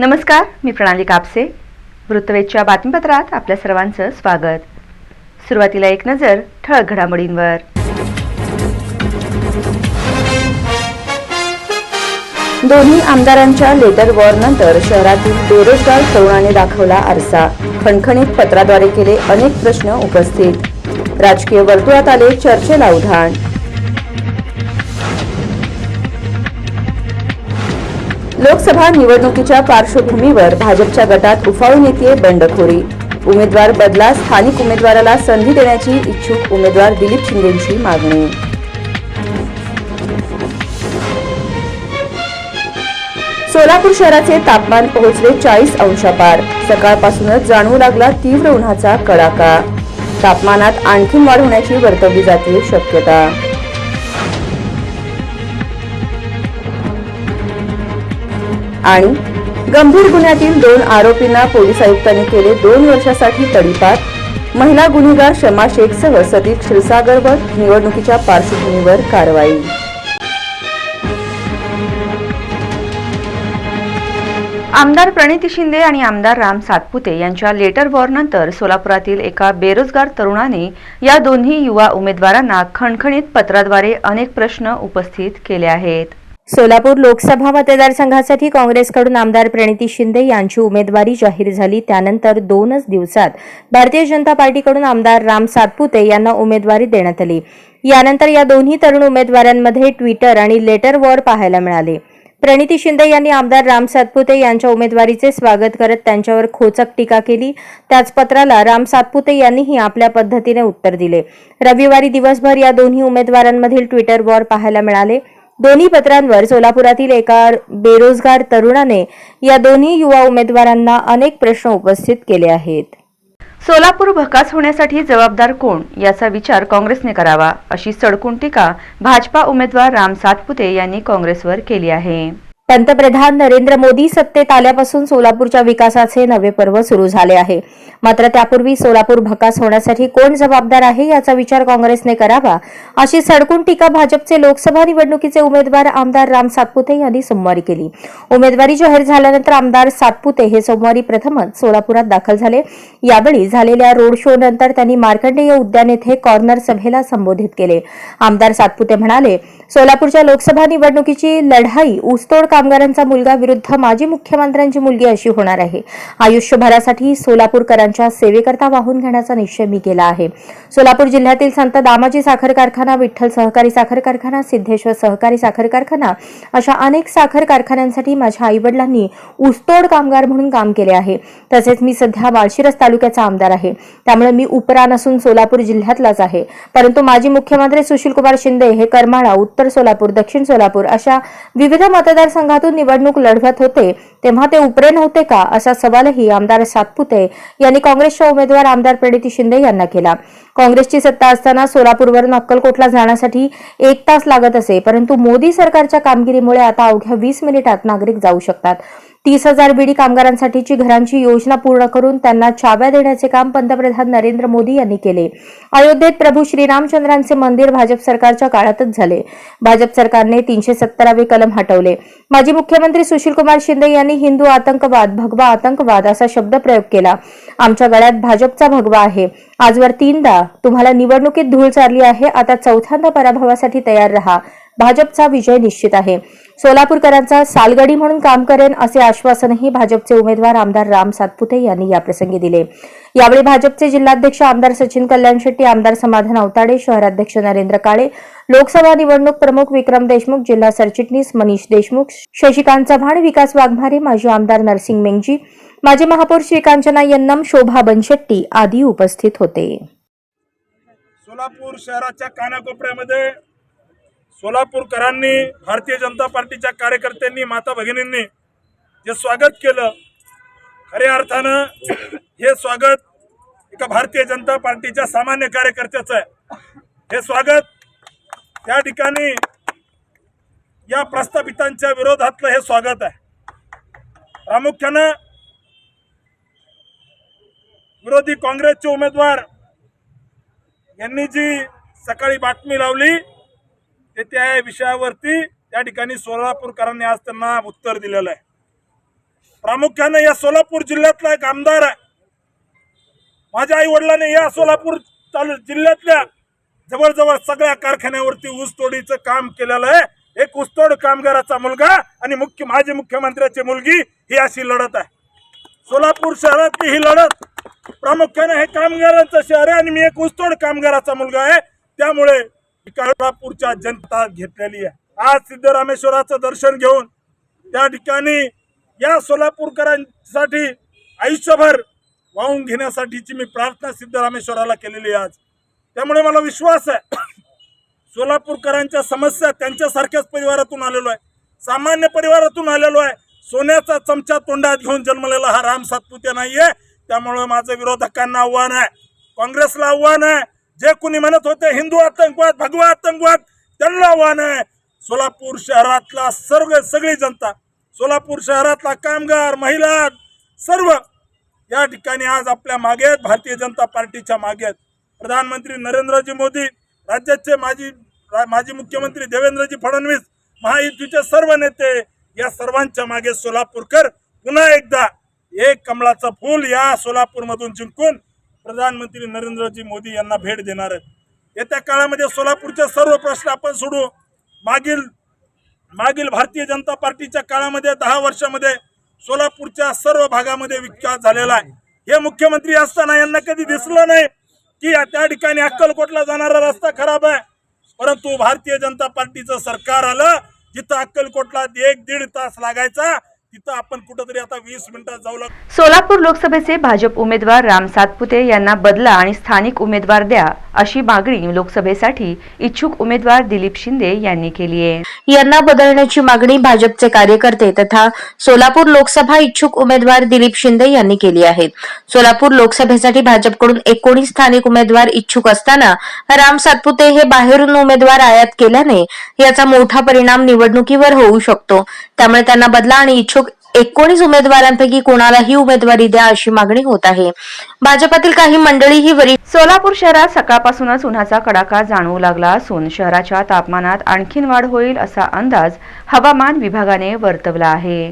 नमस्कार मी प्रणाली कापसे. वृत्तवेधच्या बातमीपत्रात आपल्या सर्वांचं स्वागत. सुरुवातीला एक नजर ठळक घडामोडींवर. दोन्ही आमदारांच्या लेटर वॉर नंतर शहरातील बेरोजगार तरुणाने दाखवला आरसा. खणखणीत पत्राद्वारे केले अनेक प्रश्न उपस्थित. राजकीय वर्तुळात आले चर्चेला उधाण. लोकसभा निवडणुकीच्या पार्श्वभूमीवर भाजपच्या गटात उफाळून येते बंडखोरी. उमेदवार बदला स्थानिक उमेदवाराला संधी देण्याची इच्छुक उमेदवार दिलीप शिंदेची मागणी. सोलापूर शहराचे तापमान पोहोचले चाळीस अंशापार. सकाळपासूनच जाणवू लागला तीव्र उन्हाचा कडाका. तापमानात आणखी वाढ होण्याची वर्तवली जाते शक्यता. आणि गंभीर गुन्ह्यातील दोन आरोपींना पोलीस आयुक्तांनी केले दोन वर्षासाठी तडीपार. महिला गुन्हेगार शमा शेखसह सतीश क्षीरसागरवर निवडणुकीच्या पार्श्वभूमीवर कारवाई. आमदार प्रणिती शिंदे आणि आमदार राम सातपुते यांच्या लेटर वॉरनंतर सोलापुरातील एका बेरोजगार तरुणाने या दोन्ही युवा उमेदवारांना खणखणीत पत्राद्वारे अनेक प्रश्न उपस्थित केले आहेत. सोलापूर लोकसभा मतदारसंघासाठी काँग्रेसकडून आमदार प्रणिती शिंदे यांची उमेदवारी जाहीर झाली. त्यानंतर दोनच दिवसात भारतीय जनता पार्टीकडून आमदार राम सातपुते यांना उमेदवारी देण्यात आली. यानंतर या दोन्ही तरुण उमेदवारांमध्ये ट्विटर आणि लेटर वॉर पाहायला मिळाले. प्रणिती शिंदे यांनी आमदार राम सातपुते यांच्या उमेदवारीचे स्वागत करत त्यांच्यावर खोचक टीका केली. त्याच पत्राला राम सातपुते यांनीही आपल्या पद्धतीने उत्तर दिले. रविवारी दिवसभर या दोन्ही उमेदवारांमधील ट्विटर वॉर पाहायला मिळाले. दोन्ही पत्रांवर सोलापुरातील एका बेरोजगार तरुणाने या दोन्ही युवा उमेदवारांना अनेक प्रश्न उपस्थित केले आहेत. सोलापूर भकास होण्यासाठी जबाबदार कोण याचा विचार काँग्रेसने करावा अशी सडकून टीका भाजपा उमेदवार राम सातपुते यांनी काँग्रेसवर केली आहे. पंतप्रधान नरेंद्र मोदी सत्तेत आल्यापासून सोलापूरच्या विकासाचे नवे पर्व सुरू झाले आहे. मात्र त्यापूर्वी सोलापूर भकास होण्यासाठी कोण जबाबदार आहे याचा विचार काँग्रेसने करावा अशी सडकून टीका भाजपचे लोकसभा निवडणुकीचे उमेदवार आमदार राम सातपुते यांनी सोमवारी केली. उमेदवारी जाहीर झाल्यानंतर आमदार सातपुते हे सोमवारी प्रथमच सोलापुरात दाखल झाले. यावेळी झालेल्या रोड शो नंतर त्यांनी मार्कंडेय उद्यान येथे कॉर्नर सभेला संबोधित केले. आमदार सातपुते म्हणाले सोलापूरच्या लोकसभा निवडणुकीची लढाई ऊसतोड कामगारांचा मुलगा विरुद्ध माजी मुख्यमंत्र्यांची मुलगी अशी होणार आहे. आयुष्यभरासाठी सोलापूरकरांच्या सेवेकरता वाहून घेण्याचा निश्चय मी केला आहे. सोलापूर जिल्ह्यातील संत दामाजी साखर कारखाना विठ्ठल सहकारी साखर कारखाना सिद्धेश्वर सहकारी साखर कारखाना अशा अनेक साखर कारखान्यांसाठी माझ्या आईवडिलांनी ऊसतोड कामगार म्हणून काम केले आहे. तसेच मी सध्या माळशिरस तालुक्याचा आमदार आहे. त्यामुळे मी उपरा नसून सोलापूर जिल्ह्यातलाच आहे. परंतु माजी मुख्यमंत्री सुशीलकुमार शिंदे हे करमाळा उत्तर सोलापूर दक्षिण सोलापूर अशा विविध मतदारसंघातून निवडणूक लढवत होते तेव्हा ते उपरे नव्हते का? असा सवालही आमदार सातपुते यांनी काँग्रेसच्या उमेदवार आमदार प्रणिती शिंदे यांना केला. काँग्रेसची सत्ता असताना सोलापूरवरून अक्कलकोटला जाण्यासाठी एक तास लागत असे परंतु मोदी सरकारच्या कामगिरीमुळे आता अवघ्या वीस मिनिटात नागरिक जाऊ शकतात. तीस हजार बीडी कामगारांसाठीची घरांची योजना पूर्ण करून त्यांना चाव्या देण्याचे काम पंतप्रधान नरेंद्र मोदी यांनी केले. अयोध्येत प्रभू श्रीरामचंद्रांचे मंदिर भाजप सरकारच्या काळातच झाले. भाजप सरकारने तीनशे सत्तरावे कलम हटवले. माजी मुख्यमंत्री सुशीलकुमार शिंदे यांनी हिंदू आतंकवाद भगवा आतंकवाद असा शब्द प्रयोग केला. आमच्या गळ्यात भाजपचा भगवा आहे. आजवर तीनदा तुम्हाला निवडणुकीत धूळ चारली आहे. आता चौथ्यांदा पराभवासाठी तयार रहा. भाजपचा विजय निश्चित आहे. सोलापूरकरांचा सालगडी म्हणून काम करेन असे आश्वासनही भाजपचे उमेदवार आमदार राम सातपुते यांनी याप्रसंगी दिले. यावेळी भाजपचे जिल्हाध्यक्ष आमदार सचिन कल्याण शेट्टी आमदार समाधान अवताडे शहराध्यक्ष नरेंद्र काळे लोकसभा निवडणूक प्रमुख विक्रम देशमुख जिल्हा सरचिटणीस मनीष देशमुख शशिकांत चव्हाण विकास वाघमारे माजी आमदार नरसिंग मेंगजी माजी महापौर श्रीकांचना यन्नम शोभा बनशेट्टी आदी उपस्थित होते. सोलापूर शहराच्या कानाकोपऱ्यामध्ये सोलापूरकरांनी भारतीय जनता पार्टीच्या कार्यकर्त्यांनी माता भगिनींनी जे स्वागत केलं खऱ्या अर्थानं हे स्वागत एका भारतीय जनता पार्टीच्या सामान्य कार्यकर्त्याचं आहे. हे स्वागत त्या ठिकाणी या प्रस्थापितांच्या विरोधातलं हे स्वागत आहे. प्रामुख्यानं विरोधी काँग्रेसचे उमेदवार यांनी जी सकाळी बातमी लावली ते त्या विषयावरती त्या ठिकाणी सोलापूरकरांनी आज त्यांना उत्तर दिलेलं आहे. प्रामुख्याने या सोलापूर जिल्ह्यातला एक आमदार आहे. माझ्या आई वडिलांनी या सोलापूर तालु जिल्ह्यातल्या जवळजवळ सगळ्या कारखान्यावरती ऊसतोडीचं काम केलेलं आहे. एक ऊसतोड कामगाराचा मुलगा आणि मुख्य माजी मुख्यमंत्र्याची मुलगी ही अशी लढत आहे. सोलापूर शहरातली ही लढत प्रामुख्याने हे कामगारांचं शहर आहे आणि मी एक ऊसतोड कामगाराचा मुलगा आहे. त्यामुळे ही जनता घेतलेली आहे. आज सिद्धरामेश्वराचं दर्शन घेऊन त्या ठिकाणी या सोलापूरकरांसाठी आयुष्यभर वाहून घेण्यासाठीची मी प्रार्थना सिद्धरामेश्वराला केलेली आहे आज. त्यामुळे मला विश्वास आहे. सोलापूरकरांच्या समस्या त्यांच्यासारख्याच परिवारातून आलेलो आहे. सामान्य परिवारातून आलेलो आहे. सोन्याचा चमचा तोंडात घेऊन जन्मलेला हा राम सातपुते नाहीये. त्यामुळे माझं विरोधकांना आव्हान आहे. काँग्रेसला आव्हान आहे. जे कुणी म्हणत होते हिंदू आतंकवाद भगवा आतंकवाद त्यांना आव्हान आहे. सोलापूर शहरातला सर्व सगळी जनता सोलापूर शहरातला कामगार महिला सर्व या ठिकाणी आज आपल्या मागे आहेत भारतीय जनता पार्टीच्या मागे आहेत. प्रधानमंत्री नरेंद्रजी मोदी राज्याचे माजी रा- माजी मुख्यमंत्री देवेंद्रजी फडणवीस महायुतीचे सर्व नेते या सर्वांच्या मागे सोलापूरकर पुन्हा एकदा एक कमळाचं फूल या सोलापूरमधून जिंकून प्रधानमंत्री नरेंद्रजी मोदी यांना भेट देणार आहेत. येत्या काळामध्ये सोलापूरचे सर्व प्रश्न आपण सोडू. मागील मागील भारतीय जनता पार्टीच्या काळामध्ये दहा वर्षामध्ये सोलापूरच्या सर्व भागामध्ये विकास झालेला आहे. हे मुख्यमंत्री असताना यांना कधी दिसलं नाही की त्या ठिकाणी अक्कलकोटला जाणारा रस्ता खराब आहे. परंतु भारतीय जनता पार्टीचं सरकार आलं जिथं अक्कलकोटला एक दीड तास लागायचा तिथं आपण कुठंतरी आता वीस मिनिटात जाऊ लागतो सोलापूर लोकसभेचे भाजप उमेदवार राम सातपुते यांना बदला आणि स्थानिक उमेदवार द्या. अशी मागणी लोकसभेसाठी इच्छुक उमेदवार दिलीप शिंदे यांनी केली आहे. यांना बदलण्याची मागणी भाजपचे कार्यकर्ते तथा सोलापूर लोकसभा इच्छुक उमेदवार दिलीप शिंदे यांनी केली आहे. सोलापूर लोकसभेसाठी भाजपकडून एकोणीस स्थानिक उमेदवार इच्छुक असताना राम सातपुते हे बाहेरून उमेदवार आयात केल्याने याचा मोठा परिणाम निवडणुकीवर होऊ शकतो. त्यामुळे त्यांना बदला आणि इच्छुक एकोणीस उमेदवारांपैकी कोणालाही उमेदवारी द्या अशी मागणी होत आहे. भाजपातील काही मंडळी ही वरिष्ठ सोलापूर शहरात सकाळपासूनच उन्हाचा कडाका जाणवू लागला असून शहराच्या तापमानात आणखीन वाढ होईल असा अंदाज हवामान विभागाने वर्तवला आहे.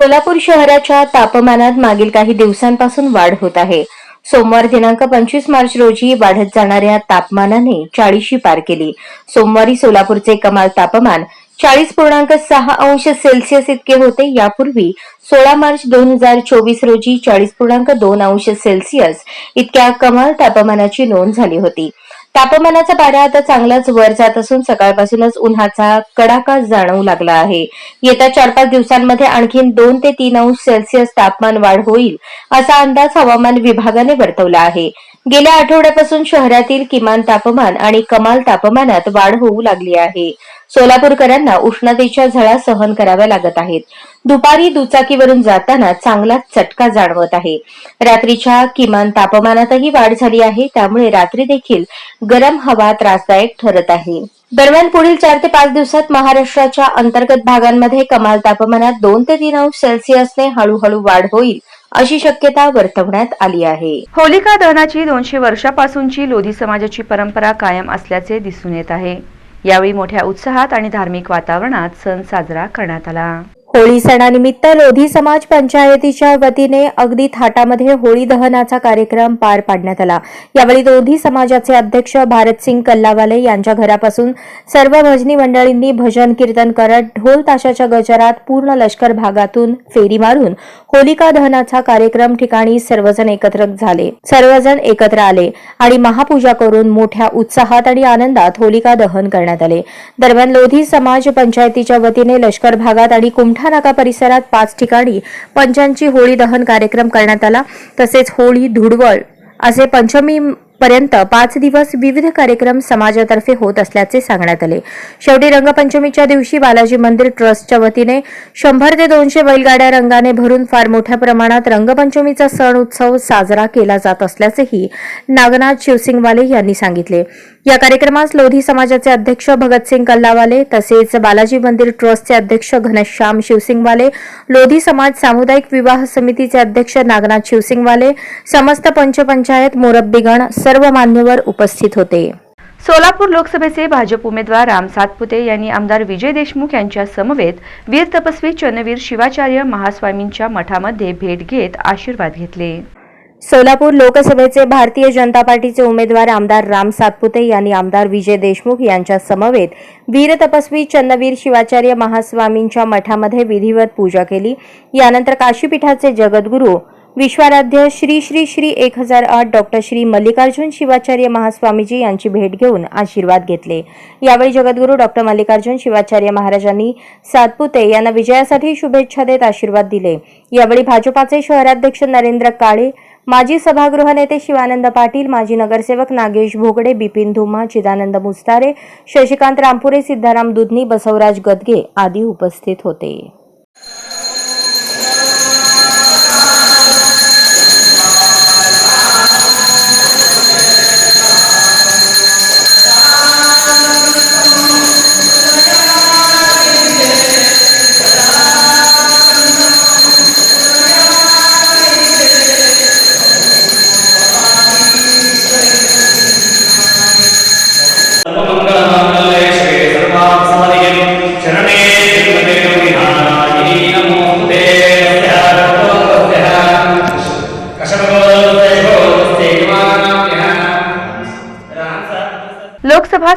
सोलापूर शहराच्या तापमानात मागील काही दिवसांपासून वाढ होत आहे. सोमवार दिनांक पंचवीस मार्च रोजी वाढत जाणाऱ्या तापमानाने चाळीशी पार केली. सोमवारी सोलापूरचे कमाल तापमान चाळीस पूर्णांक सहा अंश सेल्सिअस इतके होते. यापूर्वी सोळा मार्च दोन हजार चोवीस रोजी चाळीस पूर्णांक दोन अंश सेल्सिअस इतक्या कमाल तापमानाची नोंद झाली होती. तापमानाचा पारा आता चांगलाच वर जात असून सकाळपासूनच उन्हाचा कडाका जाणवू लागला आहे. येत्या चार पाच दिवसांमध्ये आणखीन दोन ते तीन अंश सेल्सिअस तापमान वाढ होईल असा अंदाज हवामान विभागाने वर्तवला आहे. गेल्या आठवड्यापासून शहरातील किमान तापमान आणि कमाल तापमानात वाढ होऊ लागली आहे. सोलापूरकरांना उष्णतेच्या झळा सहन कराव्या लागत आहेत. दुपारी दुचाकीवरून जाताना चांगलाच चटका जाणवत आहे. रात्रीच्या किमान तापमानातही वाढ झाली आहे त्यामुळे रात्री देखील गरम हवा त्रासदायक ठरत आहे. दरम्यान पुढील चार ते पाच दिवसात महाराष्ट्राच्या अंतर्गत भागांमध्ये कमाल तापमानात दोन ते तीन अंश सेल्सिअसने हळूहळू वाढ होईल अशी शक्यता वर्तवण्यात आली आहे. होलिका दहनाची दोनशे वर्षापासूनची लोधी समाजाची परंपरा कायम असल्याचे दिसून येत आहे. यावेळी मोठ्या उत्साहात आणि धार्मिक वातावरणात सण साजरा करण्यात आला. होळी सणानिमित्त लोधी समाज पंचायतीच्या वतीने अगदी थाटामध्ये होळी दहनाचा कार्यक्रम पार पाडण्यात आला. यावेळी लोधी समाजाचे अध्यक्ष भारतसिंग कल्लावाले यांच्या घरापासून सर्व भजनी मंडळींनी भजन कीर्तन करत ढोल ताशाच्या गजरात पूर्ण लष्कर भागातून फेरी मारून होलिका दहनाचा कार्यक्रम ठिकाणी सर्वजण एकत्र झाले. सर्वजण एकत्र आले आणि महापूजा करून मोठ्या उत्साहात आणि आनंदात होलिका दहन करण्यात आले. दरम्यान लोधी समाज पंचायतीच्या वतीने लष्कर भागात आणि कुमठा नाका परिसरात पाच ठिकाणी पंचांची होळी दहन कार्यक्रम करण्यात आला. तसेच होळी धुडवळ असे पंचमी पर्यंत पाच दिवस विविध कार्यक्रम समाजातर्फे होत असल्याचे सांगण्यात आले. शेवटी रंगपंचमीच्या दिवशी बालाजी मंदिर ट्रस्टच्या वतीने शंभर ते दोनशे बैलगाड्या रंगाने भरून फार मोठ्या प्रमाणात रंगपंचमीचा सण उत्सव साजरा केला जात असल्याचेही नागनाथ शिवसिंगवाले यांनी सांगितले. या कार्यक्रमास लोधी समाजाचे अध्यक्ष भगतसिंग कल्लावाले तसेच बालाजी मंदिर ट्रस्टचे अध्यक्ष घनश्याम शिवसिंगवाले लोधी समाज सामुदायिक विवाह समितीचे अध्यक्ष नागनाथ शिवसिंगवाले समस्त पंचपंचायत मोरब्बीगण सर्व मान्यवर उपस्थित होते. सोलापूर लोकसभेचे भाजप उमेदवार राम सातपुते यांनी आमदार विजय देशमुख यांच्या समवेत वीर तपस्वी चन्नवीर शिवाचार्य महास्वामींच्या मठामध्ये भेट घेत आशीर्वाद घेतले. सोलापूर लोकसभेचे भारतीय जनता पार्टीचे उमेदवार आमदार राम सातपुते यांनी आमदार विजय देशमुख यांच्या समवेत वीर तपस्वी चन्नवीर शिवाचार्य महास्वामींच्या मठामध्ये विधिवत पूजा केली. यानंतर काशीपीठाचे जगद्गुरू विश्वाराध्य श्री श्री श्री एक हजार आठ डॉक्टर श्री मल्लिकार्जुन शिवाचार्य महास्वामीजी यांची भेट घेऊन आशीर्वाद घेतले. यावेळी जगद्गुरू डॉक्टर मल्लिकार्जुन शिवाचार्य महाराजांनी सातपुते यांना विजयासाठी शुभेच्छा देत आशीर्वाद दिले. यावेळी भाजपाचे शहराध्यक्ष नरेंद्र काळे माजी सभागृह नेते शिवानंद पाटील माजी नगरसेवक नागेश भोगडे बिपिन धुमा चिदानंद मुस्तारे शशिकांत रामपुरे सिद्धाराम दुधनी बसवराज गदगे आदी उपस्थित होते.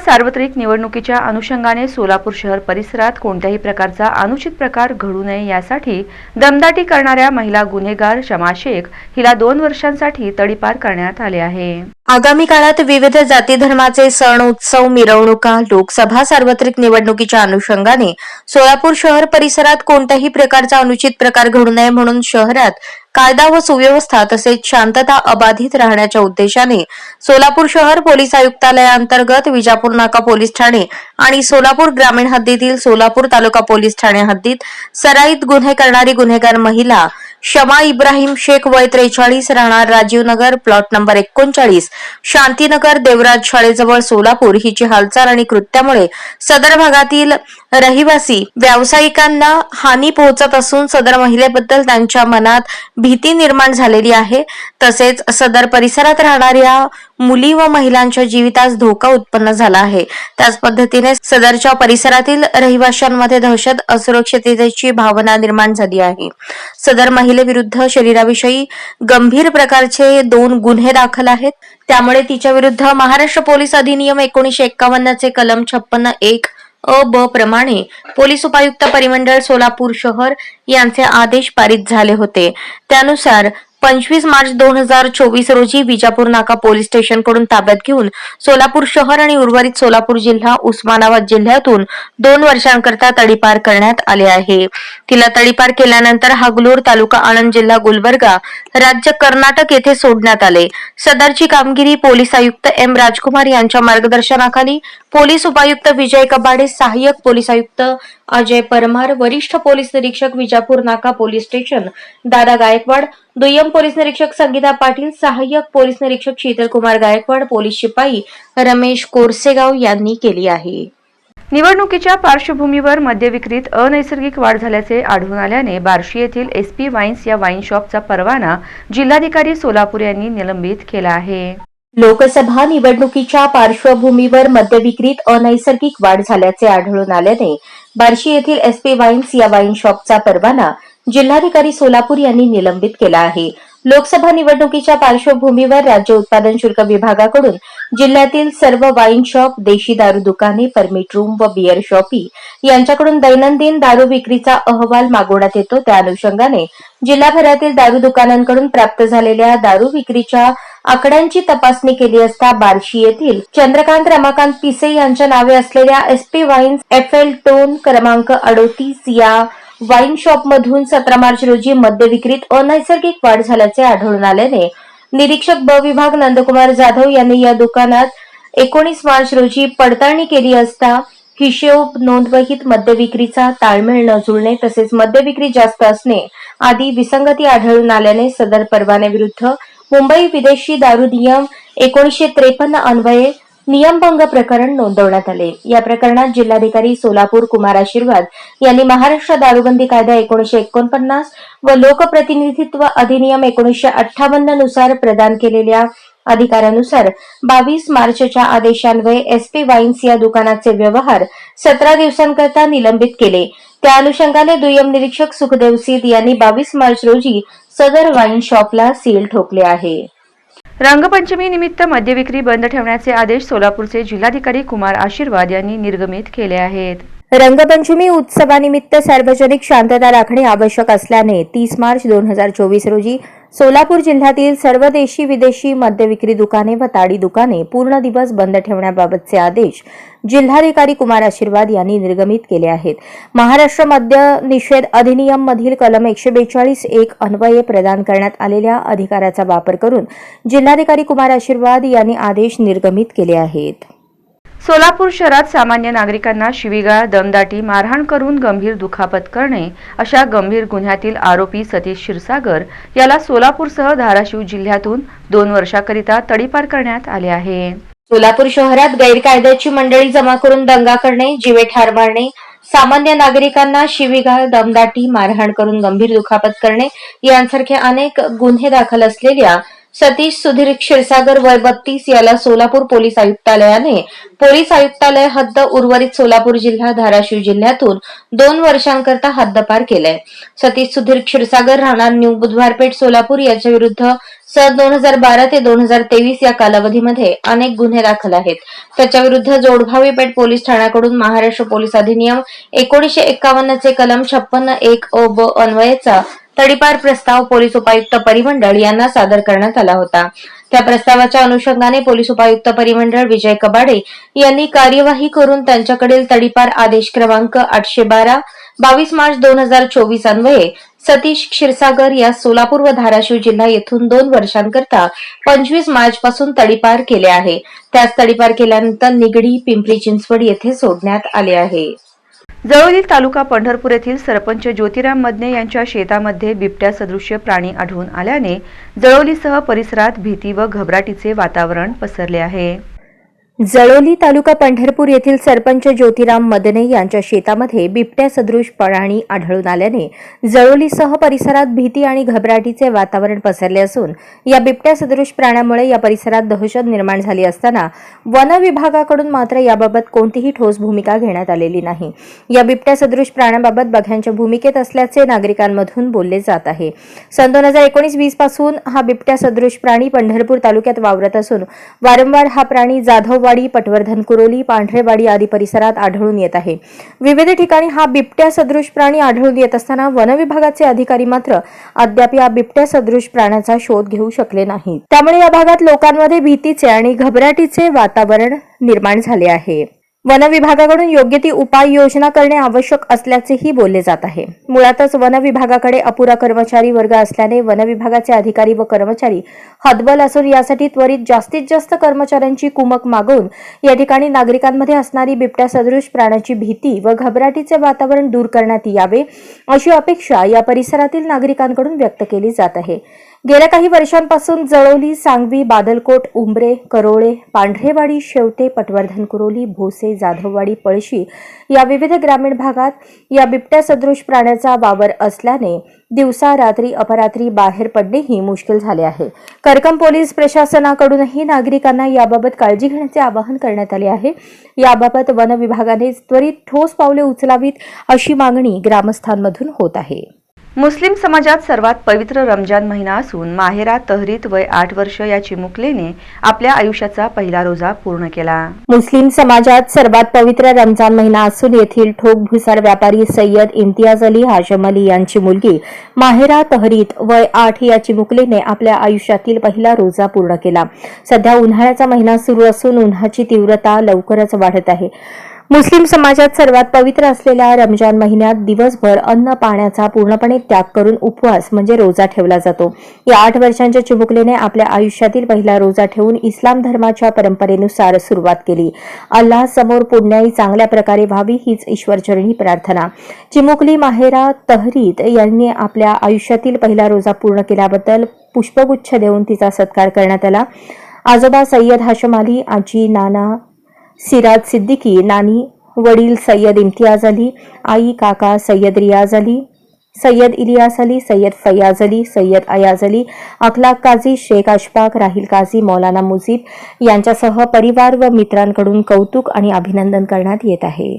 सार्वत्रिक निवडणुकीच्या अनुषंगाने सोलापूर शहर परिसरात कोणत्याही प्रकारचा अनुचित प्रकार घडू नये यासाठी दमदाटी करणाऱ्या महिला गुन्हेगार शमा शेख हिला दोन वर्षांसाठी तडीपार करण्यात आले आहे. आगामी काळात विविध जाती धर्माचे सण उत्सव मिरवणुका लोकसभा सार्वत्रिक निवडणुकीच्या अनुषंगाने सोलापूर शहर परिसरात कोणत्याही प्रकारचा अनुचित प्रकार घडू नये म्हणून शहरात कायदा व सुव्यवस्था तसेच शांतता अबाधित राहण्याच्या उद्देशाने सोलापूर शहर पोलीस आयुक्तालयाअंतर्गत विजापूर नाका पोलीस ठाणे आणि सोलापूर ग्रामीण हद्दीतील सोलापूर तालुका पोलीस ठाणे हद्दीत सराईत गुन्हे करणारी गुन्हेगार महिला शमा इब्राहिम शेख वय त्रेचाळीस राहणार राजीवनगर प्लॉट नंबर एकोणचाळीस. शांतीनगर देवराज शाळेजवळ सोलापूर हिची हालचाल आणि कृत्यामुळे सदर भागातील रहिवासी व्यावसायिकांना हानी पोहोचत असून सदर महिलेबद्दल त्यांच्या मनात भीती निर्माण झालेली आहे. तसेच सदर परिसरात राहणाऱ्या मुली व महिलांच्या जीवितास धोका उत्पन्न झाला आहे. त्याच पद्धतीने सदरच्या परिसरातील रहिवाशांमध्ये दहशत असुरक्षिततेची भावना निर्माण झाली आहे. सदर महिलेविरुद्ध शरीराविषयी गंभीर प्रकारचे दोन गुन्हे दाखल आहेत. त्यामुळे तिच्या विरुद्ध महाराष्ट्र पोलीस अधिनियम एकोणीशे एक्कावन्नचे कलम छप्पन्न एक अ ब प्रमाणे पोलीस उपायुक्त परिमंडळ सोलापूर शहर यांचे आदेश पारित झाले होते. त्यानुसार पंचवीस मार्च दोन हजार चोवीस रोजी विजापूर नाका पोलीस स्टेशनकडून ताब्यात घेऊन सोलापूर शहर आणि उर्वरित सोलापूर जिल्हा उस्मानाबाद जिल्ह्यातून दोन वर्षांकरता तडीपार करण्यात आले आहे. तिला तडीपार केल्यानंतर हागलूर तालुका आणंद जिल्हा गुलबर्गा राज्य कर्नाटक येथे सोडण्यात आले. सदरची कामगिरी पोलीस आयुक्त एम राजकुमार यांच्या मार्गदर्शनाखाली पोलीस उपायुक्त विजय कबाडे सहाय्यक पोलीस आयुक्त अजय परमार वरिष्ठ पोलीस निरीक्षक विजापूर नाका पोलीस स्टेशन दादा गायकवाड दुय्यम पोलीस निरीक्षक संगीता पाटील सहाय्यक पोलीस निरीक्षक शीतलकुमार गायकवाड पोलीस शिपाई रमेश कोरसेगाव यांनी केली आहे. निवडणुकीच्या पार्श्वभूमीवर मद्यविक्रीत अनैसर्गिक वाढ झाल्याचे आढळून आल्याने बार्शी येथील एसपी वाईन्स या वाईन शॉपचा परवाना जिल्हाधिकारी सोलापूर यांनी निलंबित केला आहे. लोकसभा निवडणुकीच्या पार्श्वभूमीवर मद्यविक्रीत अनैसर्गिक वाढ झाल्याचे आढळून आल्याने बार्शी येथील एसपी वाईन्स या वाईन शॉपचा परवाना जिल्हाधिकारी सोलापूर यांनी निलंबित केला आहे. लोकसभा निवडणुकीच्या पार्श्वभूमीवर राज्य उत्पादन शुल्क विभागाकडून जिल्ह्यातील सर्व वाईन शॉप देशी दारू दुकाने परमिट रूम व बियर शॉपी यांच्याकडून दैनंदिन दारू विक्रीचा अहवाल मागवण्यात येतो. त्या अनुषंगाने जिल्हाभरातील दारू दुकानांकडून प्राप्त झालेल्या दारू विक्रीच्या आकड्यांची तपासणी केली असता बार्शी येथील चंद्रकांत रमाकांत पिसे यांच्या नावे असलेल्या एसपी वाईन्स एफ एल टोन क्रमांक अडोतीस या वाईन शॉप मधून सतरा मार्च रोजी मद्य विक्रीत अनैसर्गिक वाढ झाल्याचे आढळून आल्याने निरीक्षक ब विभाग नंदकुमार जाधव यांनी या दुकानात एकोणीस मार्च रोजी पडताळणी केली असता हिशेब नोंदवहीत मद्य विक्रीचा ताळमेळ न जुळणे तसेच मद्य विक्री जास्त असणे आदी विसंगती आढळून आल्याने सदर परवान्याविरुद्ध मुंबई विदेशी दारू नियम एकोणीसशे त्रेपन्न अन्वये नियमभंग प्रकरण नोंदवण्यात आले. या प्रकरणात जिल्हाधिकारी सोलापूर कुमार आशीर्वाद यांनी महाराष्ट्र दारूबंदी कायदा एकोणीशे एकोणपन्नास व लोकप्रतिनिधित्व अधिनियम एकोणीशे अठ्ठावन्ननुसार प्रदान केलेल्या अधिकारानुसार बावीस मार्चच्या आदेशान्वये एसपी वाईन्स या दुकानाचे व्यवहार सतरा दिवसांकरता निलंबित केले. त्या अनुषंगाने दुय्यम निरीक्षक सुखदेव सीत यांनी बावीस मार्च रोजी सदर वाईन शॉपला सील ठोकले आहे. रंगपंचमी निमित्त मद्यविक्री बंद ठेवण्याचे आदेश सोलापूरचे जिल्हाधिकारी कुमार आशीर्वाद यांनी निर्गमित केले आहेत. रंगपंचमी उत्सवानिमित्त सार्वजनिक शांतता राखणे आवश्यक असल्याने तीस मार्च दोन हजार चोवीस रोजी सोलापूर जिल्ह्यातील सर्व देशी विदेशी मद्यविक्री दुकाने व ताडी दुकाने पूर्ण दिवस बंद ठेवण्याबाबतचे आदेश जिल्हाधिकारी कुमार आशीर्वाद यांनी निर्गमित केले आहेत. महाराष्ट्र मद्य निषेध अधिनियम मधील कलम एकशे बेचाळीस एक अन्वये प्रदान करण्यात आलेल्या अधिकाराचा वापर करून जिल्हाधिकारी कुमार आशीर्वाद यांनी आदेश निर्गमित केले आहेत. सोलापूर शहरात सामान्य नागरिकांना शिवीगाळ दमदाटी मारहाण करून गंभीर दुखापत करणे अशा गंभीर गुन्ह्यातील आरोपी सतीश क्षीरसागर याला सोलापूरसह धाराशिव जिल्ह्यातून दोन वर्षाकरिता तडीपार करण्यात आले आहे. सोलापूर शहरात गैरकायद्याची मंडळी जमा करून दंगा करणे जीवे ठार मारणे सामान्य नागरिकांना शिवीगाळ दमदाटी मारहाण करून गंभीर दुखापत करणे यांसारखे अनेक गुन्हे दाखल असलेल्या सतीश सुधीर क्षीरसागर वय बत्तीस याला सोलापूर पोलीस आयुक्तालयाने पोलीस आयुक्तालय हद्द उर्वरित सोलापूर जिल्हा धाराशिव जिल्ह्यातून दोन वर्षांकरता हद्दपार केलाय. सतीश सुधीर क्षीरसागर राहणार न्यू बुधवारपेठ सोलापूर याच्या विरुद्ध सन दोन हजार बारा ते दोन हजार तेवीस या कालावधीमध्ये अनेक गुन्हे दाखल आहेत. त्याच्या विरुद्ध जोडभावी पेठ पोलीस ठाण्याकडून महाराष्ट्र पोलीस अधिनियम एकोणीशे एक्कावन्न चे कलम छप्पन्न एक अ ब अन्वयेचा तडीपार प्रस्ताव पोलीस उपायुक्त परिमंडळ यांना सादर करण्यात आला होता. त्या प्रस्तावाच्या अनुषंगाने पोलीस उपायुक्त परिमंडळ विजय कबाडे यांनी कार्यवाही करून त्यांच्याकडील तडीपार आदेश क्रमांक आठशे बारा बावीस मार्च दोन हजार चोवीस अन्वये सतीश क्षीरसागर या सोलापूर व धाराशिव जिल्हा येथून दोन वर्षांकरता पंचवीस मार्च पासून तडीपार केले आहे. त्यास तडीपार केल्यानंतर निगडी पिंपरी चिंचवड येथे सोडण्यात आले आहे. जळोली तालुका पंढरपूर येथील सरपंच ज्योतिराम मदने यांच्या शेतामध्ये बिबट्या सदृश्य प्राणी आढळून आल्याने जळोलीसह परिसरात भीती व घबराटीचे वातावरण पसरले आहे. जळोली तालुका पंढरपूर येथील सरपंच ज्योतिराम मदने यांच्या शेतामध्ये बिबट्या सदृश प्राणी आढळून आल्याने जळोलीसह परिसरात भीती आणि घबराटीचे वातावरण पसरले असून या बिबट्या सदृश प्राण्यामुळे या परिसरात दहशत निर्माण झाली असताना वन विभागाकडून मात्र याबाबत कोणतीही ठोस भूमिका घेण्यात आलेली नाही. या बिबट्या सदृश प्राण्याबाबत बघ्यांच्या भूमिकेत असल्याचे नागरिकांमधून बोलले जात आहे. सन दोन हजार एकोणीस वीसपासून हा बिबट्या सदृश प्राणी पंढरपूर तालुक्यात वावरत असून वारंवार हा प्राणी जाधव जाधववाडी पटवर्धन कुरोली पांढरेवाडी आदी परिसरात आढळून येत आहे. विविध ठिकाणी हा बिबट्या सदृश प्राणी आढळून येत असताना वन विभागाचे अधिकारी मात्र अद्याप या बिबट्या सदृश प्राण्याचा शोध घेऊ शकले नाही त्यामुळे या भागात लोकांमध्ये भीतीचे आणि घबराटीचे वातावरण निर्माण झाले आहे. वन विभागाकडून योग्य ती उपाययोजना करणे आवश्यक असल्याचेही बोलले जात आहे. मुळातच वन विभागाकडे अपुरा कर्मचारी वर्ग असल्याने वन विभागाचे अधिकारी व कर्मचारी हतबल असून यासाठी त्वरित जास्तीत जास्त कर्मचाऱ्यांची कुमक मागवून या ठिकाणी नागरिकांमध्ये असणारी बिबट्या सदृश प्राण्याची भीती व घबराटीचे वातावरण दूर करण्यात यावे अशी अपेक्षा या परिसरातील नागरिकांकडून व्यक्त केली जात आहे. गेल्या काही वर्षांपासून जळोली सांगवी बादलकोट उंबरे करोळे पांढरेवाडी शेवटे पटवर्धन कुरोली भोसे जाधववाडी पळशी या विविध ग्रामीण भागात या बिबट्या सदृश प्राण्याचा वावर असल्याने दिवसा रात्री अपरात्री बाहेर पडणेही मुश्किल झाले आहे. करकम पोलीस प्रशासनाकडूनही नागरिकांना याबाबत काळजी घेण्याचे आवाहन करण्यात आले आहे. याबाबत वन विभागाने त्वरित ठोस पावले उचलावीत अशी मागणी ग्रामस्थांमधून होत आहे. मुस्लिम समाजात सर्वात पवित्र रमजान महिना असून माहेरा तहरीत वय आठ वर्ष या चिमुकलेने आपल्या आयुष्याचा पहिला रोजा पूर्ण केला. मुस्लिम समाजात सर्वात पवित्र रमजान महिना असून येथील ठोक भुसार व्यापारी सय्यद इम्तियाज अली हाशम अली यांची मुलगी माहेरा तहरीत वय आठ या चिमुकलीने आपल्या आयुष्यातील पहिला रोजा पूर्ण केला. सध्या उन्हाळ्याचा महिना सुरू असून उन्हाची तीव्रता लवकरच वाढत आहे. मुस्लिम समाजात सर्वात पवित्र असलेल्या रमजान महिन्यात दिवसभर अन्न पाण्याचा पूर्णपणे त्याग करून उपवास म्हणजे रोजा ठेवला जातो. या आठ वर्षांच्या चिमुकलीने आपल्या आयुष्यातील पहिला रोजा ठेवून इस्लाम धर्माच्या परंपरेनुसार सुरुवात केली. अल्लाह समोर पुण्याई चांगल्या प्रकारे व्हावी हीच ईश्वरचरणी प्रार्थना. चिमुकली माहेरा तहरीत यांनी आपल्या आयुष्यातील पहिला रोजा पूर्ण केल्याबद्दल पुष्पगुच्छ देऊन तिचा सत्कार करण्यात आला. आजोबा सय्यद हाशम अली आजी नाना सिराज सिद्दीकी नानी वडील सय्यद इम्तियाज अली आई काका सय्यद रियाज अली सय्यद इलियास अली सय्यद फैयाज अली सय्यद अयाज अली अखलाक काझी शेख अशफाक राहिल काझी मौलाना मुजीब यांच्यासह परिवार व मित्रांकडून कौतुक आणि अभिनंदन करण्यात येत आहे.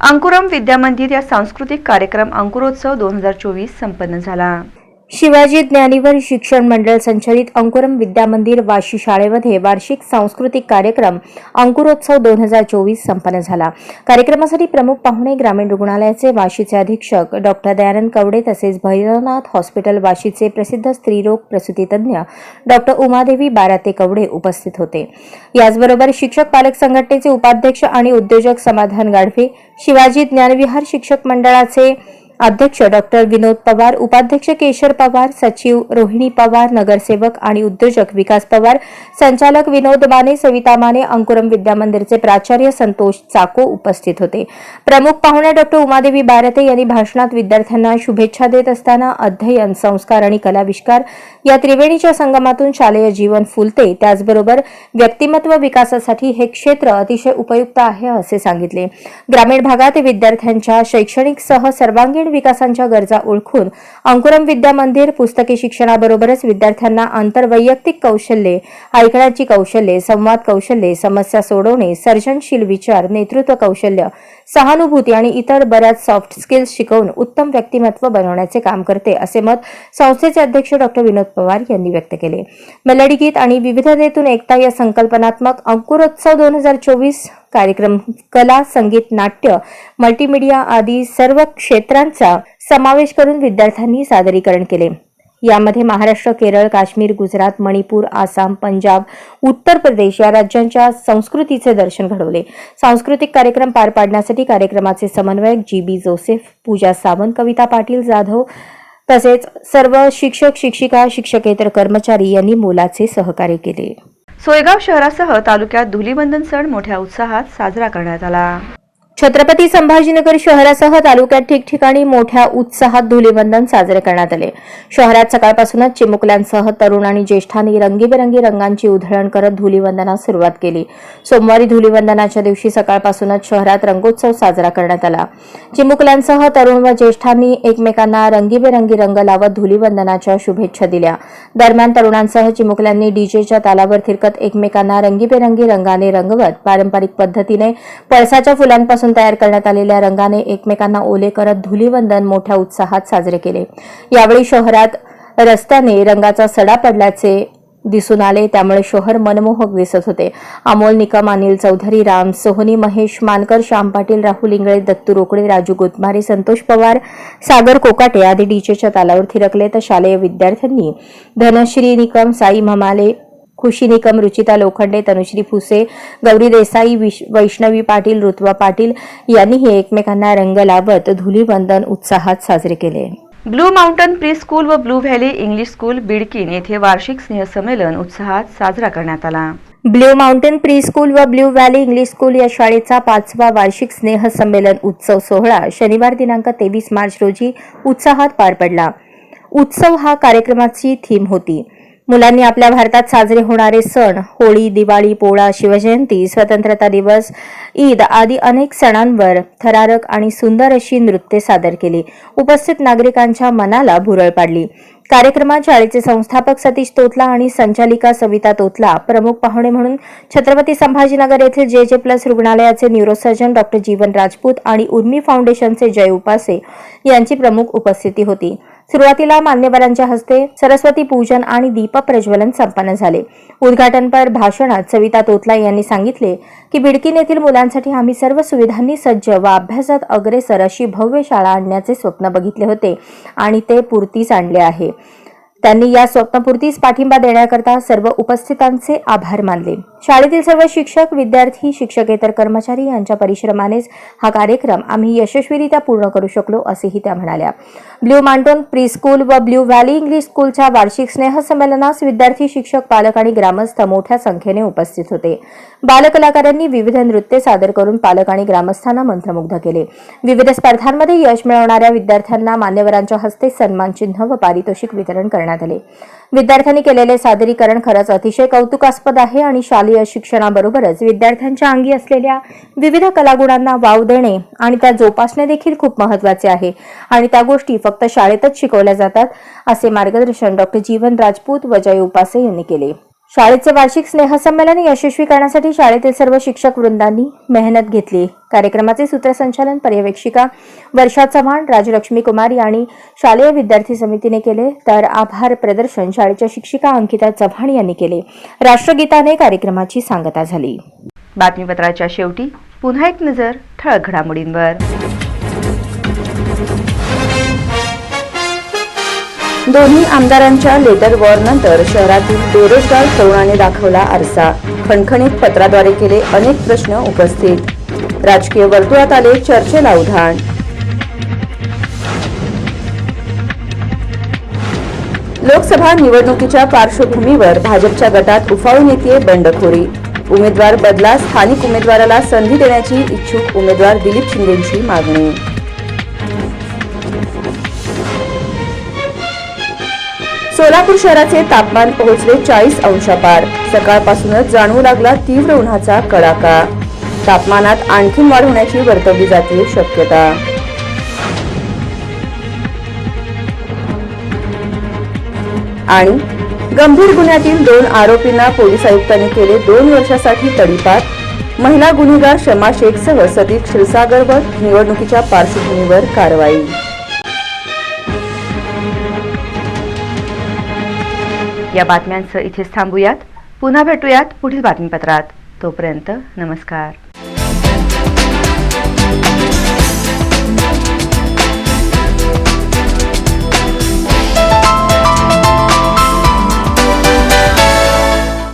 अंकुरम विद्यामंदिर या सांस्कृतिक कार्यक्रम अंकुरोत्सव दोन हजार चोवीस संपन्न झाला. शिवाजी ज्ञानीवर शिक्षण मंडळ संचलित अंकुरम विद्यामंदिर वाशी शाळेमध्ये वार्षिक सांस्कृतिक कार्यक्रम अंकुरोत्सव दोन हजार चोवीस संपन्न झाला. कार्यक्रमासाठी प्रमुख पाहुणे ग्रामीण रुग्णालयाचे वाशीचे अधीक्षक डॉक्टर दयानंद कवडे तसेच भैरवनाथ हॉस्पिटल वाशीचे प्रसिद्ध स्त्रीरोग प्रसूतीतज्ञ डॉक्टर उमादेवी बाराते कवडे उपस्थित होते. याचबरोबर शिक्षक पालक संघटनेचे उपाध्यक्ष आणि उद्योजक समाधान गाढवे शिवाजी ज्ञानविहार शिक्षक मंडळाचे अध्यक्ष डॉक्टर विनोद पवार उपाध्यक्ष केशर पवार सचिव रोहिणी पवार नगरसेवक आणि उद्योजक विकास पवार संचालक विनोद माने सविता माने अंकुरम विद्यामंदिरचे प्राचार्य संतोष चाको उपस्थित होते. प्रमुख पाहुण्या डॉक्टर उमादेवी बारते यांनी भाषणात विद्यार्थ्यांना शुभेच्छा देत असताना अध्ययन संस्कार आणि कलाविष्कार या त्रिवेणीच्या संगमातून शालेय जीवन फुलते. त्याचबरोबर व्यक्तिमत्व विकासासाठी हे क्षेत्र अतिशय उपयुक्त आहे असे सांगितले. ग्रामीण भागात विद्यार्थ्यांच्या शैक्षणिक सह सर्वांगीण विकासांच्या गरजा ओळखून अंकुरम विद्या मंदिर पुस्तकी शिक्षणाबरोबरच विद्यार्थ्यांना आंतरवैयक्तिक कौशल्ये ऐकण्याची कौशल्ये संवाद कौशल्ये समस्या सोडवणे सर्जनशील विचार नेतृत्व कौशल्य सहानुभूती आणि इतर बऱ्याच सॉफ्ट स्किल्स शिकवून उत्तम व्यक्तिमत्व बनवण्याचे काम करते असे मत संस्थेचे अध्यक्ष डॉक्टर विनोद पवार यांनी व्यक्त केले. मेलडी गीत आणि विविधतेतून एकता या संकल्पनात्मक अंकुरोत्सव दोन हजार चोवीस कार्यक्रम कला संगीत नाट्य मल्टीमीडिया आदी सर्व क्षेत्रांचा समावेश करून विद्यार्थ्यांनी सादरीकरण केले. यामध्ये महाराष्ट्र केरळ काश्मीर गुजरात मणिपूर आसाम पंजाब उत्तर प्रदेश या राज्यांच्या संस्कृतीचे दर्शन घडवले. सांस्कृतिक कार्यक्रम पार पाडण्यासाठी कार्यक्रमाचे समन्वयक G B Joseph Pooja Sawant Kavita Patil Jadhav तसेच सर्व शिक्षक शिक्षिका शिक्षकेतर कर्मचारी यांनी मोलाचे सहकार्य केले. सोयगाव शहरासह तालुक्यात धुलीवंदन सण मोठ्या उत्साहात साजरा करण्यात आला. छत्रपती संभाजीनगर शहरासह तालुक्यात ठिकठिकाणी मोठ्या उत्साहात धुलीवंदन साजरे करण्यात आले. शहरात सकाळपासूनच चिमुकल्यांसह तरुण आणि ज्येष्ठांनी रंगीबेरंगी रंगांची उधळण करत धुलीवंदनास सुरुवात केली. सोमवारी धुलीवंदनाच्या दिवशी सकाळपासूनच शहरात रंगोत्सव साजरा करण्यात आला. चिमुकल्यांसह तरुण व ज्येष्ठांनी एकमेकांना रंगीबेरंगी रंग लावत धुलीवंदनाच्या शुभेच्छा दिल्या. दरम्यान तरुणांसह चिमुकल्यांनी डीजेच्या तालावर थिरकत एकमेकांना रंगीबेरंगी रंगाने रंगवत पारंपरिक पद्धतीने पळसाच्या फुलांपासून तयार करण्यात आलेल्या रंगाने एकमेकांना ओले करत धुलीवंदन मोठ्या उत्साहात साजरे केले. यावेळी शहरात रस्त्याने रंगाचा सडा पडल्याचे दिसून आले. त्यामुळे शहर मनमोहक दिसत होते. अमोल निकम अनिल चौधरी राम सोहनी महेश मानकर श्याम पाटील राहुल इंगळे दत्तू रोकडे राजू गोतमारे संतोष पवार सागर कोकाटे आदी डीजेच्या तालावर थिरकले. तर शालेय विद्यार्थ्यांनी धनश्री निकम साई ममाले खुशी निकम रुचिता लोखंडे तनुश्री फुसे गौरी देसाई विश- वैष्णवी पाटील ऋत्वा पाटील यांनीही एकमेकांना रंग लावत धुलीवंदन उत्साहात साजरे केले. ब्लू माउंटन प्री स्कूल व blue valley English school Bidkin येथे वार्षिक स्नेहसंमेलन उत्साहात साजरा करण्यात आला. ब्ल्यू माउंटेन प्री स्कूल व ब्ल्यू व्हॅली इंग्लिश स्कूल या शाळेचा पाचवा वार्षिक स्नेह संमेलन उत्सव सोहळा शनिवार दिनांक तेवीस मार्च रोजी उत्साहात पार पडला. उत्सव हा कार्यक्रमाची थीम होती. मुलांनी आपल्या भारतात साजरे होणारे सण होळी दिवाळी पोळा शिवजयंती स्वतंत्रता दिवस ईद आदी अनेक सणांवर थरारक आणि सुंदर अशी नृत्ये सादर केली. उपस्थित नागरिकांच्या मनाला भुरळ पाडली. कार्यक्रमात शाळेचे संस्थापक सतीश तोतला आणि संचालिका सविता तोतला प्रमुख पाहुणे म्हणून छत्रपती संभाजीनगर येथील जे जे प्लस रुग्णालयाचे न्यूरोसर्जन डॉक्टर जीवन राजपूत आणि उर्मी फाउंडेशनचे जय उपासे यांची प्रमुख उपस्थिती होती. सुरुवातीला मान्यवरांच्या हस्ते सरस्वती पूजन आणि दीप प्रज्वलन संपन्न झाले. उद्घाटनपर भाषणात सविता तोतला यांनी सांगितले की बिडकीन येथील मुलांसाठी आम्ही सर्व सुविधांनी सज्ज व अभ्यासात अग्रेसर अशी भव्य शाळा आणण्याचे स्वप्न बघितले होते आणि ते पूर्तीच आणले आहे. त्यांनी या स्वप्नपूर्तीस पाठिंबा देण्याकरता सर्व उपस्थितांचे आभार मानले. शाळेतील सर्व शिक्षक विद्यार्थी शिक्षकेतर कर्मचारी यांच्या परिश्रमानेच हा कार्यक्रम आम्ही यशस्वीरित्या पूर्ण करू शकलो असेही त्या म्हणाल्या. ब्ल्यू मांटोन प्री स्कूल व ब्ल्यू व्हॅली इंग्लिश स्कूलच्या वार्षिक स्नेहसंमेलनास विद्यार्थी शिक्षक पालक आणि ग्रामस्थ मोठ्या संख्येने उपस्थित होते. बालकलाकारांनी विविध नृत्य सादर करून पालक आणि ग्रामस्थांना मंत्रमुग्ध केले. विविध स्पर्धांमध्ये यश मिळवणाऱ्या विद्यार्थ्यांना मान्यवरांच्या हस्ते सन्मान चिन्ह व पारितोषिक वितरण करण्यात करण्यात आले. विद्यार्थ्यांनी केलेले सादरीकरण खरंच अतिशय कौतुकास्पद आहे आणि शालेय शिक्षणाबरोबरच विद्यार्थ्यांच्या अंगी असलेल्या विविध कलागुणांना वाव देणे आणि त्या जोपासणे देखील खूप महत्त्वाचे आहे. आणि त्या गोष्टी फक्त शाळेतच शिकवल्या जातात असे मार्गदर्शन डॉक्टर जीवन राजपूत वजय उपासे यांनी केले. शाळेचे वार्षिक स्नेहसंमेलन यशस्वी करण्यासाठी शाळेतील सर्व शिक्षक वृंदांनी मेहनत घेतली. कार्यक्रमाचे सूत्रसंचालन पर्यवेक्षिका वर्षा चव्हाण राजलक्ष्मी कुमारी आणि शालेय विद्यार्थी समितीने केले. तर आभार प्रदर्शन शाळेच्या शिक्षिका अंकिता चव्हाण यांनी केले. राष्ट्रगीताने कार्यक्रमाची सांगता झाली. बातमीपत्राच्या शेवटी पुन्हा एक नजर ठळक घडामोडींवर. दोन्ही आमदारांच्या लेटर वॉर नंतर शहरातील बेरोजगार तरुणाने दाखवला आरसा. खणखणीत पत्राद्वारे केले अनेक प्रश्न उपस्थित. राजकीय वर्तुळात आले चर्चेला उधाण. लोकसभा निवडणुकीच्या पार्श्वभूमीवर भाजपच्या गटात उफाळून येते बंडखोरी. उमेदवार बदला स्थानिक उमेदवाराला संधी देण्याची इच्छुक उमेदवार दिलीप शिंदेची मागणी. सोलापूर शहराचे तापमान पोहोचले चाळीस अंशापार सकाळपासूनच जाणवू लागला तीव्र उन्हाचा कडाका. तापमानात आणखी वाढ होण्याची वर्तवली जाते शक्यता. आणि गंभीर गुन्ह्यातील दोन आरोपींना पोलीस आयुक्तांनी केले दोन वर्षासाठी तडीपात महिला गुन्हेगार शमा शेखसह सतीश व निवडणुकीच्या पार्श्वभूमीवर कारवाई. या बातम्यांसह इथेच थांबूयात. पुन्हा भेटूयात पुढील बातमीपत्रात. तोपर्यंत नमस्कार.